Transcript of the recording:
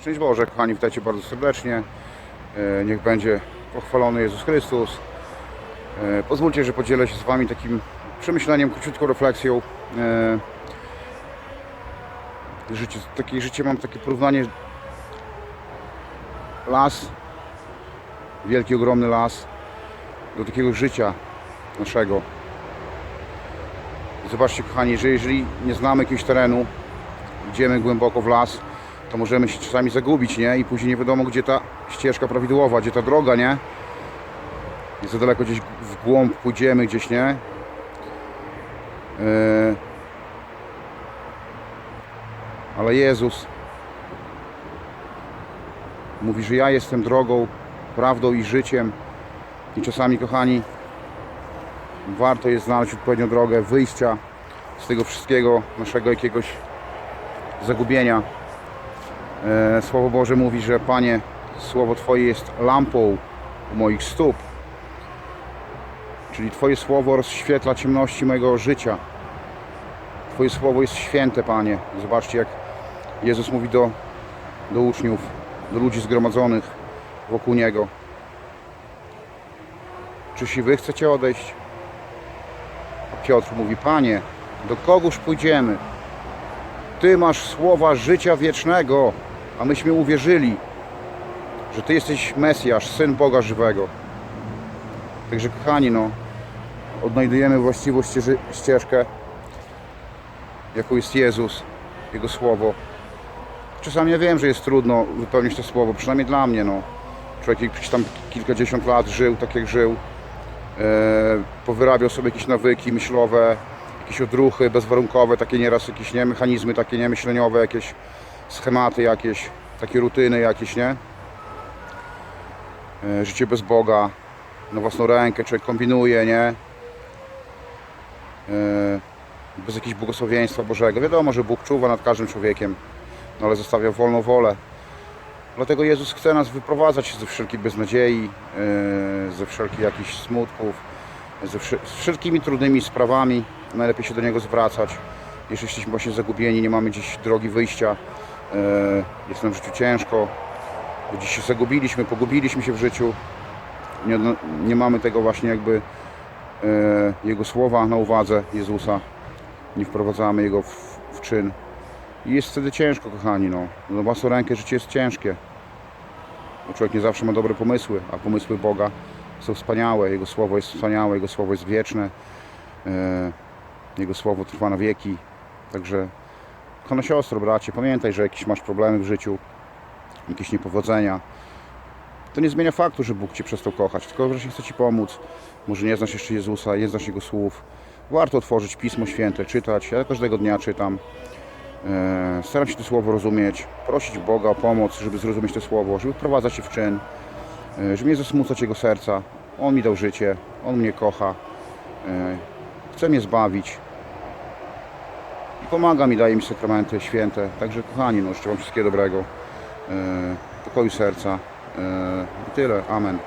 Szczęść Boże, kochani, witajcie bardzo serdecznie. E, Niech będzie pochwalony Jezus Chrystus. E, Pozwólcie, że podzielę się z Wami takim przemyśleniem, króciutką refleksją. E, Życie, takie życie mam takie porównanie las, wielki, ogromny las do takiego życia naszego. Zobaczcie kochani, że jeżeli nie znamy jakiegoś terenu, idziemy głęboko w las, to możemy się czasami zagubić, nie? I później nie wiadomo, gdzie ta ścieżka prawidłowa, gdzie ta droga, nie? I za daleko gdzieś w głąb pójdziemy gdzieś, nie? Yy... Ale Jezus mówi, że ja jestem drogą, prawdą i życiem. I czasami, kochani, warto jest znaleźć odpowiednią drogę wyjścia z tego wszystkiego, naszego jakiegoś zagubienia. E, Słowo Boże mówi, że Panie, Słowo Twoje jest lampą moich stóp. Czyli Twoje Słowo rozświetla ciemności mojego życia. Twoje Słowo jest święte, Panie. Zobaczcie, jak Jezus mówi do, do uczniów, do ludzi zgromadzonych wokół Niego. Czyż i Wy chcecie odejść? A Piotr mówi, Panie, do kogóż pójdziemy? Ty masz słowa życia wiecznego, a myśmy uwierzyli, że Ty jesteś Mesjasz, Syn Boga żywego. Także kochani, no, odnajdujemy właściwą ścieżkę, jaką jest Jezus, Jego Słowo. Czasami ja wiem, że jest trudno wypełnić to Słowo, przynajmniej dla mnie, no. Człowiek gdzieś tam kilkadziesiąt lat żył tak jak żył, e, powyrabiał sobie jakieś nawyki myślowe, jakieś odruchy bezwarunkowe, takie nieraz jakieś nie, mechanizmy takie nie myśleniowe, jakieś schematy jakieś, takie rutyny jakieś, nie? E, życie bez Boga, na własną rękę, człowiek kombinuje, nie? E, bez jakiegoś błogosławieństwa Bożego. Wiadomo, że Bóg czuwa nad każdym człowiekiem, no ale zostawia wolną wolę. Dlatego Jezus chce nas wyprowadzać ze wszelkiej beznadziei, e, ze wszelkich jakichś smutków, ze wszelkimi trudnymi sprawami. Najlepiej się do Niego zwracać. Jeżeli jesteśmy właśnie zagubieni, nie mamy gdzieś drogi wyjścia, jest nam w życiu ciężko, gdzieś się zagubiliśmy, pogubiliśmy się w życiu, nie, no, nie mamy tego właśnie jakby e, Jego słowa na uwadze Jezusa, nie wprowadzamy Jego w, w czyn. I jest wtedy ciężko, kochani, no. Na własną rękę życie jest ciężkie. Bo człowiek nie zawsze ma dobre pomysły, a pomysły Boga są wspaniałe. Jego słowo jest wspaniałe, Jego słowo jest wieczne. E, Jego słowo trwa na wieki. Także, kochana siostro, bracie, pamiętaj, że jakieś masz problemy w życiu, jakieś niepowodzenia. To nie zmienia faktu, że Bóg Cię przestał kochać, tylko że chce Ci pomóc. Może nie znasz jeszcze Jezusa, nie znasz Jego słów. Warto otworzyć Pismo Święte, czytać. Ja każdego dnia czytam. E, Staram się to słowo rozumieć, prosić Boga o pomoc, żeby zrozumieć to słowo, żeby wprowadzać się w czyn, e, żeby nie zasmucać Jego serca. On mi dał życie, On mnie kocha, e, chce mnie zbawić pomaga mi, daje mi sakramenty święte. Także kochani, no, życzę Wam wszystkiego dobrego, e, pokoju serca e, i tyle. Amen.